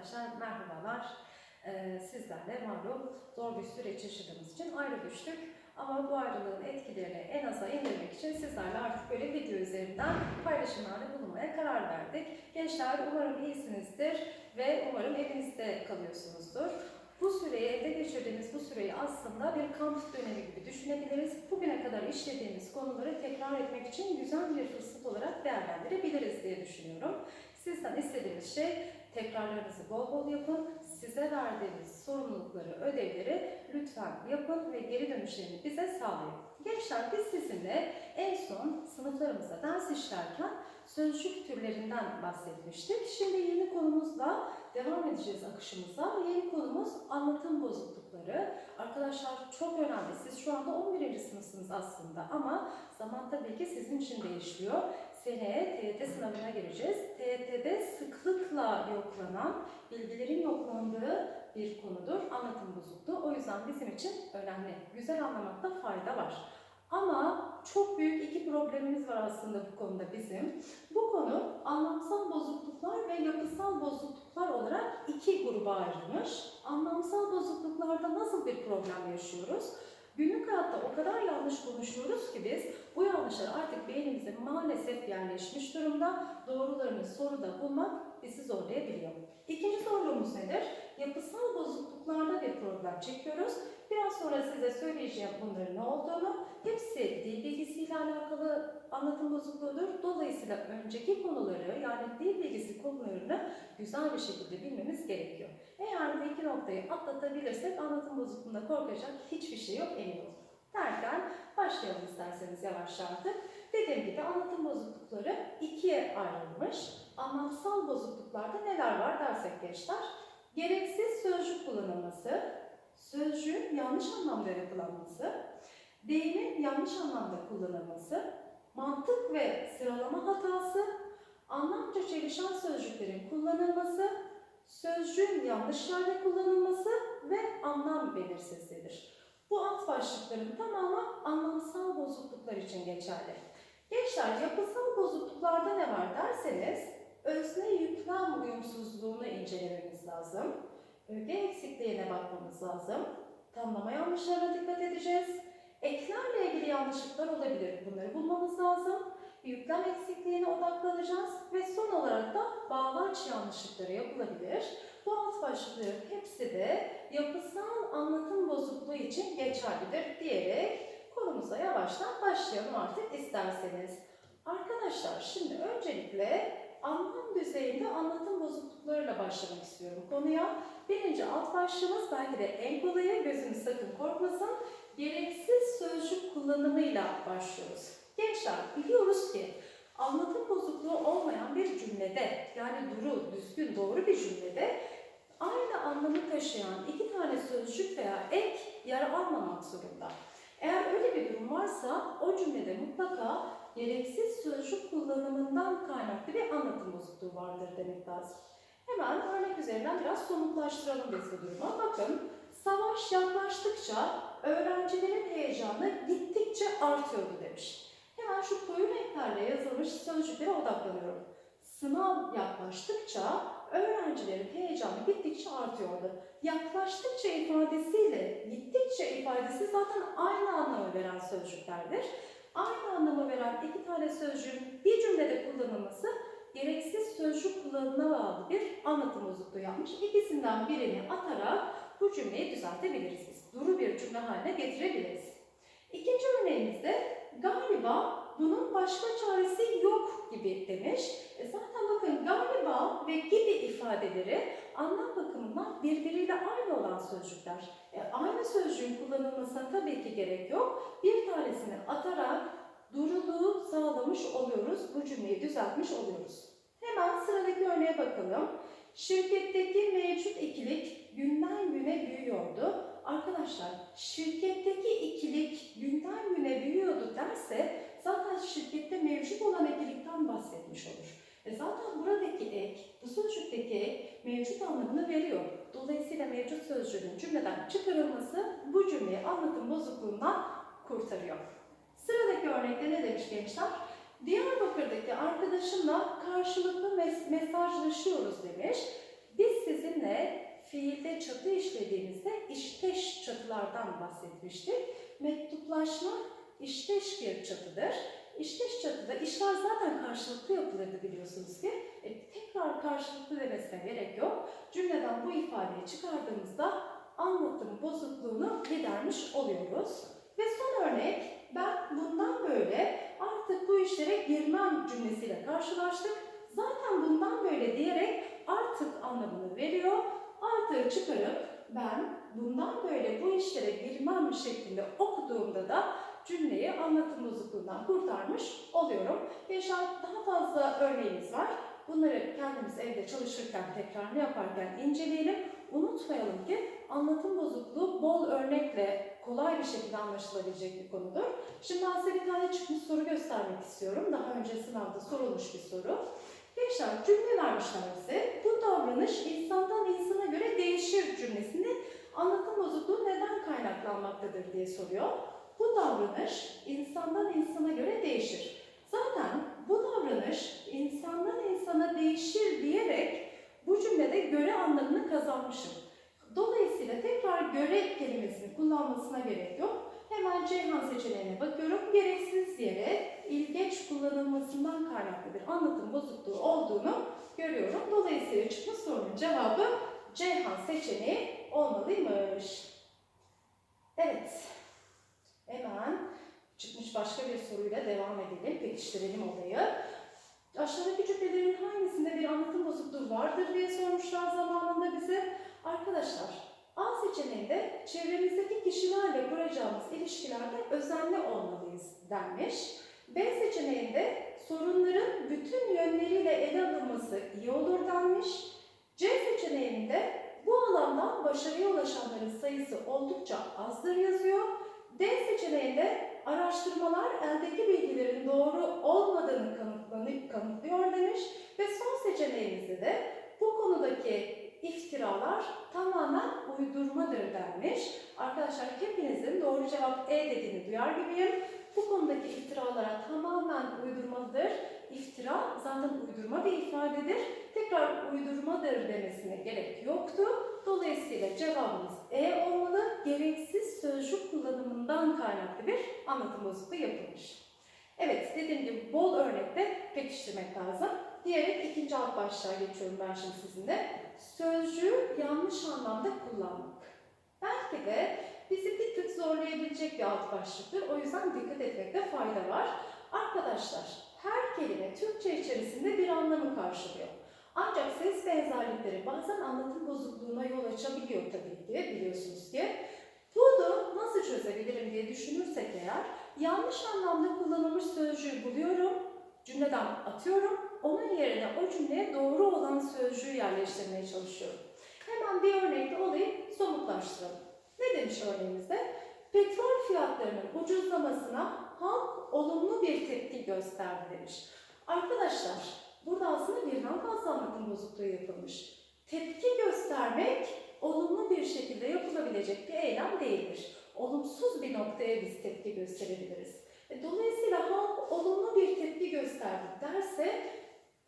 Arkadaşlar merhabalar. Ee, sizlerle malum zor bir süreç yaşadığımız için ayrı düştük. Ama bu ayrılığın etkilerini en aza indirmek için sizlerle artık böyle video üzerinden paylaşımlarda bulunmaya karar verdik. Gençler umarım iyisinizdir ve umarım evinizde kalıyorsunuzdur. Bu süreyi, evde geçirdiğimiz bu süreyi aslında bir kamp dönemi gibi düşünebiliriz. Bugüne kadar işlediğimiz konuları tekrar etmek için güzel bir fırsat olarak değerlendirebiliriz diye düşünüyorum. Sizden istediğimiz şey tekrarlarınızı bol bol yapın. Size verdiğimiz sorumlulukları, ödevleri lütfen yapın ve geri dönüşlerini bize sağlayın. Gençler biz sizinle en son sınıflarımızda ders işlerken sözcük türlerinden bahsetmiştik. Şimdi yeni konumuzla devam edeceğiz akışımıza. Yeni konumuz anlatım bozuklukları. Arkadaşlar çok önemli. Siz şu anda 11. sınıfsınız aslında ama zaman tabii ki sizin için değişiyor. Seneye TYT sınavına gireceğiz. TYT'de sıklıkla yoklanan, bilgilerin yoklandığı bir konudur anlatım bozukluğu. O yüzden bizim için önemli. Güzel anlamakta fayda var. Ama çok büyük iki problemimiz var aslında bu konuda bizim. Bu konu anlamsal bozukluklar ve yapısal bozukluklar olarak iki gruba ayrılmış. Anlamsal bozukluklarda nasıl bir problem yaşıyoruz? Günlük hayatta o kadar yanlış konuşuyoruz ki biz yanlışlar artık beynimize maalesef yerleşmiş durumda. Doğrularını soruda bulmak bizi zorlayabiliyor. İkinci sorunumuz nedir? Yapısal bozukluklarda bir problem çekiyoruz. Biraz sonra size söyleyeceğim bunların ne olduğunu. Hepsi dil bilgisiyle alakalı anlatım bozukluğudur. Dolayısıyla önceki konuları yani dil bilgisi konularını güzel bir şekilde bilmemiz gerekiyor. Eğer bu iki noktayı atlatabilirsek anlatım bozukluğunda korkacak hiçbir şey yok emin olun. Derken başlayalım isterseniz yavaş artık. Dediğim gibi anlatım bozuklukları ikiye ayrılmış. Anlamsal bozukluklarda neler var dersek gençler? Gereksiz sözcük kullanılması, sözcüğün yanlış anlamda yapılanması, deyimin yanlış anlamda kullanılması, mantık ve sıralama hatası, anlamca çelişen sözcüklerin kullanılması, sözcüğün yanlış yerde kullanılması ve anlam belirsizliğidir. Bu alt başlıkların tamamı anlamsal bozukluklar için geçerli. Gençler yapısal bozukluklarda ne var derseniz özne yüklem uyumsuzluğunu incelememiz lazım. Öge eksikliğine bakmamız lazım. Tamlama yanlışlarına dikkat edeceğiz. Eklerle ilgili yanlışlıklar olabilir. Bunları bulmamız lazım. Yüklem eksikliğine odaklanacağız ve son olarak da bağlaç yanlışlıkları yapılabilir. Bu alt başlıkların hepsi de yapısal anlatım bozukluğu için geçerlidir diyerek konumuza yavaştan başlayalım artık isterseniz. Arkadaşlar şimdi öncelikle anlam düzeyinde anlatım bozukluklarıyla başlamak istiyorum konuya. Birinci alt başlığımız belki de en kolayı, gözünüz sakın korkmasın. Gereksiz sözcük kullanımıyla başlıyoruz. Gençler biliyoruz ki anlatım bozukluğu olmayan bir cümlede yani duru, düzgün, doğru bir cümlede aynı anlamı taşıyan iki tane sözcük veya ek yer almamak zorunda. Eğer öyle bir durum varsa o cümlede mutlaka gereksiz sözcük kullanımından kaynaklı bir anlatım bozukluğu vardır demek lazım. Hemen örnek üzerinden biraz somutlaştıralım biz bu. Bakın, savaş yaklaştıkça öğrencilerin heyecanı gittikçe artıyordu demiş. Hemen şu koyu renklerle yazılmış sözcüklere odaklanıyorum. Sınav yaklaştıkça öğrencilerin heyecanı gittikçe artıyordu. Yaklaştıkça ifadesiyle gittikçe ifadesi zaten aynı anlamı veren sözcüklerdir. Aynı anlamı veren iki tane sözcüğün bir cümlede kullanılması gereksiz sözcük kullanımına bağlı bir anlatım bozukluğu yapmış. İkisinden birini atarak bu cümleyi düzeltebiliriz. Duru bir cümle haline getirebiliriz. İkinci örneğimizde galiba bunun başka çaresi yok gibi demiş. E zaten bakın galiba ve gibi ifadeleri anlam bakımından birbiriyle aynı olan sözcükler. E aynı sözcüğün kullanılmasına tabii ki gerek yok. Bir tanesini atarak duruluğu sağlamış oluyoruz. Bu cümleyi düzeltmiş oluyoruz. Hemen sıradaki örneğe bakalım. Şirketteki mevcut anlatım bozukluğundan kurtarıyor. Sıradaki örnekte ne demiş gençler? Diyarbakır'daki arkadaşımla karşılıklı mes mesajlaşıyoruz demiş. Biz sizinle fiilde çatı işlediğimizde işteş çatılardan bahsetmiştik. Mektuplaşma işteş bir çatıdır. İşteş çatıda işler zaten karşılıklı yapılırdı biliyorsunuz ki. E, tekrar karşılıklı demesine gerek yok. Cümleden bu ifadeyi çıkardığımızda anlatım bozukluğunu gidermiş oluyoruz. Ve son örnek, ben bundan böyle artık bu işlere girmem cümlesiyle karşılaştık. Zaten bundan böyle diyerek artık anlamını veriyor. Artığı çıkarıp ben bundan böyle bu işlere girmem şeklinde okuduğumda da cümleyi anlatım bozukluğundan kurtarmış oluyorum. Gençler daha fazla örneğimiz var. Bunları kendimiz evde çalışırken, tekrarını yaparken inceleyelim. Unutmayalım ki anlatım bozukluğu bol örnekle kolay bir şekilde anlaşılabilecek bir konudur. Şimdi ben size bir tane çıkmış soru göstermek istiyorum. Daha önce sınavda sorulmuş bir soru. Gençler cümle vermişler bize. Bu davranış insandan insana göre değişir cümlesinde anlatım bozukluğu neden kaynaklanmaktadır diye soruyor. Bu davranış insandan insana göre değişir. Zaten bu davranış insandan insana değişir diyerek bu cümlede göre anlamını kazanmışım. Dolayısıyla tekrar göre kelimesini kullanmasına gerek yok. Hemen Ceyhan seçeneğine bakıyorum. Gereksiz yere ilgeç kullanılmasından kaynaklı bir anlatım bozukluğu olduğunu görüyorum. Dolayısıyla çıkmış sorunun cevabı Ceyhan seçeneği olmalıymış. Evet. Hemen çıkmış başka bir soruyla devam edelim. Pekiştirelim olayı. Aşağıdaki cümlelerin hangisinde bir anlatım bozukluğu vardır diye sormuşlar zamanında bize. Arkadaşlar A seçeneğinde çevremizdeki kişilerle kuracağımız ilişkilerde özenli olmalıyız denmiş. B seçeneğinde sorunların bütün yönleriyle ele alınması iyi olur denmiş. C seçeneğinde bu alandan başarıya ulaşanların sayısı oldukça azdır yazıyor. D seçeneğinde araştırmalar eldeki bilgilerin doğru olmadığını kanıtlıyor demiş. Ve son seçeneğimizde de bu konudaki iftiralar tamamen uydurmadır denmiş. Arkadaşlar hepinizin doğru cevap E dediğini duyar gibiyim. Bu konudaki iftiralara tamamen uydurmadır. İftira zaten uydurma bir ifadedir. Tekrar uydurmadır demesine gerek yoktu. Dolayısıyla cevabımız E olmalı. Gereksiz sözcük kullanımından kaynaklı bir anlatım bozukluğu yapılmış. Evet, dediğim gibi bol örnekte pekiştirmek lazım. Diyerek ikinci alt başlığa geçiyorum ben şimdi sizinle. Sözcüğü yanlış anlamda kullanmak. Belki de bizi bir tık zorlayabilecek bir alt başlıktır. O yüzden dikkat etmekte fayda var. Arkadaşlar, her kelime Türkçe içerisinde bir anlamı karşılıyor. Ancak ses benzerlikleri bazen anlatım bozukluğuna yol açabiliyor tabii ki biliyorsunuz ki. Bunu nasıl çözebilirim diye düşünürsek eğer, yanlış anlamda kullanılmış sözcüğü buluyorum, cümleden atıyorum, onun yerine o cümleye doğru olan sözcüğü yerleştirmeye çalışıyorum. Hemen bir örnekle olayı somutlaştıralım. Ne demiş örneğimizde? Petrol fiyatlarının ucuzlamasına halk olumlu bir tepki gösterdi demiş. Arkadaşlar, burada aslında birden fazla anlatım bozukluğu yapılmış. Tepki göstermek olumlu bir şekilde yapılabilecek bir eylem değildir. Olumsuz bir noktaya biz tepki gösterebiliriz. E, Dolayısıyla halk olumlu bir tepki gösterdi derse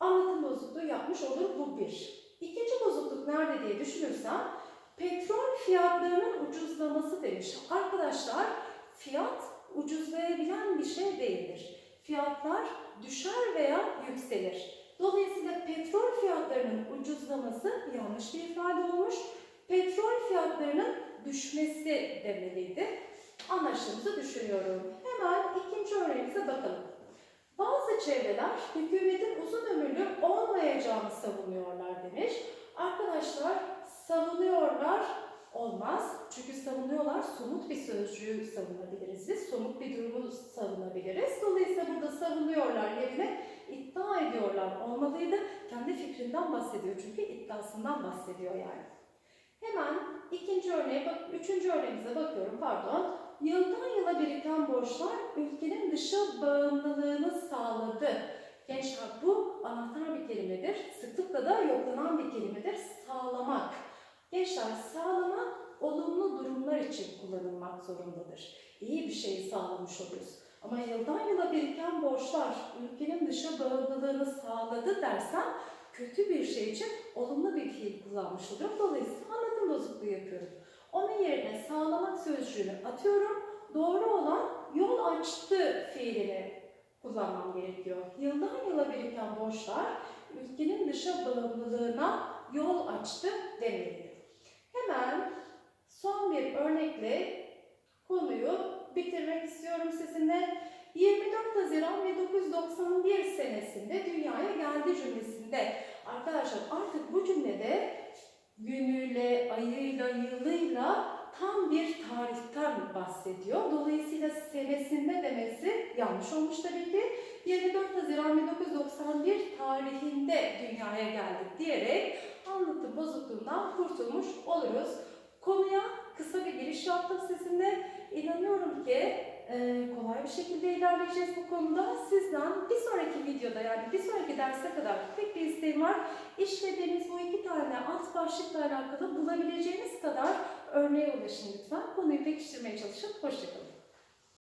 anlatım bozukluğu yapmış olur bu bir. İkinci bozukluk nerede diye düşünürsem petrol fiyatlarının ucuzlaması demiş. Arkadaşlar fiyat ucuzlayabilen bir şey değildir. Fiyatlar düşer veya yükselir. Dolayısıyla petrol fiyatlarının ucuzlaması yanlış bir ifade olmuş. Petrol fiyatlarının düşmesi demeliydi. Anlaştığımızı düşünüyorum. Hemen ikinci örneğimize bakalım. Bazı çevreler hükümetin uzun ömürlü olmayacağını savunuyorlar demiş. Arkadaşlar savunuyorlar olmaz. Çünkü savunuyorlar somut bir sözcüğü savunabiliriz biz. Somut bir durumu savunabiliriz. Dolayısıyla burada savunuyorlar yerine ediyorlar olmalıydı. Kendi fikrinden bahsediyor çünkü iddiasından bahsediyor yani. Hemen ikinci örneğe üçüncü örneğimize bakıyorum pardon. Yıldan yıla biriken borçlar ülkenin dışa bağımlılığını sağladı. Gençler bu anahtar bir kelimedir. Sıklıkla da yoklanan bir kelimedir. Sağlamak. Gençler sağlamak olumlu durumlar için kullanılmak zorundadır. İyi bir şeyi sağlamış oluruz. Ama yıldan yıla biriken borçlar ülkenin dışa bağımlılığını sağladı dersem kötü bir şey için olumlu bir fiil kullanmış oluyorum. Dolayısıyla anlatım bozukluğu yapıyorum. Onun yerine sağlamak sözcüğünü atıyorum. Doğru olan yol açtı fiilini kullanmam gerekiyor. Yıldan yıla biriken borçlar ülkenin dışa bağımlılığına yol açtı demelidir. Hemen son bir örnekle konuyu bitirmek istiyorum sizinle. 24 Haziran 1991 senesinde dünyaya geldi cümlesinde arkadaşlar artık bu cümlede günüyle, ayıyla, yılıyla tam bir tarihten bahsediyor. Dolayısıyla senesinde demesi yanlış olmuş tabii ki. 24 Haziran 1991 tarihinde dünyaya geldik diyerek anlatı bozukluğundan kurtulmuş oluruz. Konuya kısa bir giriş yaptım sizinle. İnanıyorum ki e, kolay bir şekilde ilerleyeceğiz bu konuda. Sizden bir sonraki videoda yani bir sonraki derse kadar tek bir isteğim var. İşlediğimiz bu iki tane alt başlıkla alakalı bulabileceğiniz kadar örneğe ulaşın lütfen. Konuyu pekiştirmeye çalışın. Hoşçakalın.